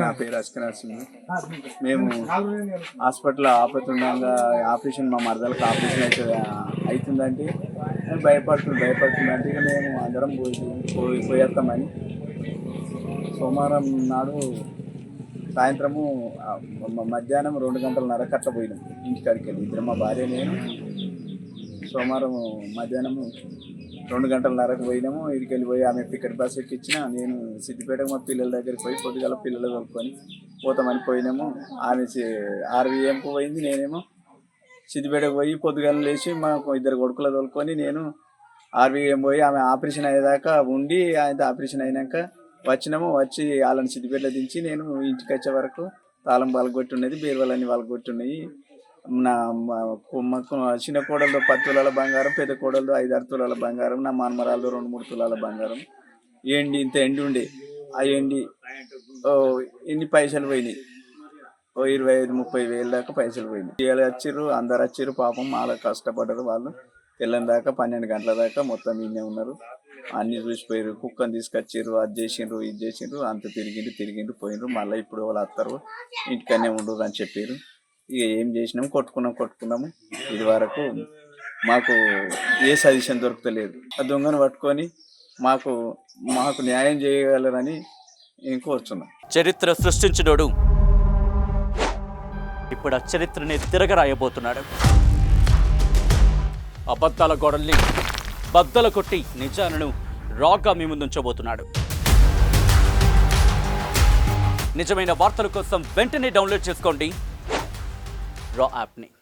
నా పేరు అస్కరాజ్ సింగ్. మేము హాస్పిటల్ ఆపతుండగా ఆపరేషన్ మా మరదలకు ఆపరేషన్ అయితే అవుతుందంటే భయపడుతుంది భయపడుతుందంటే ఇక మేము అందరం పోయి పోయి పోయేస్తామని. సోమవారం నాడు సాయంత్రము మధ్యాహ్నం రెండు గంటలన్నర కట్ట పోయినాం. ఇంటికాడికి వెళ్ళి ఇద్దరు మా భార్య నేను. సోమవారం మధ్యాహ్నం రెండు గంటలన్నరకు పోయినాము. ఇక్కడికి వెళ్ళిపోయి ఆమె టికెట్ బస్ ఎక్కించిన. నేను సిద్దిపేటకు మా పిల్లల దగ్గరికి పోయి పొద్దుగల పిల్లలు కలుపుకొని పోతామని పోయినాము. ఆమె ఆర్వీఎంకు పోయింది నేనేమో సిద్దిపేటకు పోయి పొద్దుగల లేచి మా ఇద్దరు కొడుకులు తోలుకొని నేను ఆర్వీఎం పోయి ఆమె ఆపరేషన్ అయ్యేదాకా ఉండి ఆయన ఆపరేషన్ అయినాక వచ్చినాము. వచ్చి వాళ్ళని సిద్దిపేటలో దించి నేను ఇంటికి వచ్చే వరకు తాళం వాళ్ళగొట్టి ఉన్నది బీరువాలన్నీ వాళ్ళగొట్టి ఉన్నాయి. నా మా చిన్న కోడలు పది తులాల బంగారం పెద్ద కోడలు ఐదు ఆరు తులాల బంగారం నా మనమరాలతో రెండు మూడు తులాల బంగారం. ఎండి ఇంత ఎండి ఉండే? ఆ ఎండి ఓ ఎన్ని పైసలు పోయినాయి? ఓ ఇరవై ఐదు ముప్పై వేలు దాకా పైసలు పోయినాయి. వీళ్ళు వచ్చారు అందరు వచ్చారు పాపం వాళ్ళ కష్టపడ్డారు వాళ్ళు. తెల్లని దాకా పన్నెండు గంటల దాకా మొత్తం ఈయనే ఉన్నారు. అన్ని చూసిపోయారు కుక్కని తీసుకొచ్చారు అది చేసిండ్రు ఇది చేసిండ్రు అంత తిరిగిండ్రు తిరిగిండ్రు పోయిండ్రు మళ్ళీ ఇప్పుడు వాళ్ళు వస్తారు ఇంటికనే ఉండరు అని చెప్పారు ఇక ఏం చేసినాము కొట్టుకున్నాం కొట్టుకున్నాము. ఇది వరకు మాకు ఏ సజెషన్ దొరకలేదు ఆ దొంగను పట్టుకొని మాకు మాకు న్యాయం చేయగలరని నేను కోరుచున్నాం. చరిత్ర సృష్టించినోడు ఇప్పుడు ఆ చరిత్రని తిరగరాయబోతున్నాడు. అబద్ధాల గోడల్ని బద్దల కొట్టి నిజాలను రాగా మీ ముందుంచబోతున్నాడు. నిజమైన వార్తల కోసం వెంటనే డౌన్లోడ్ చేసుకోండి. र आफ्नै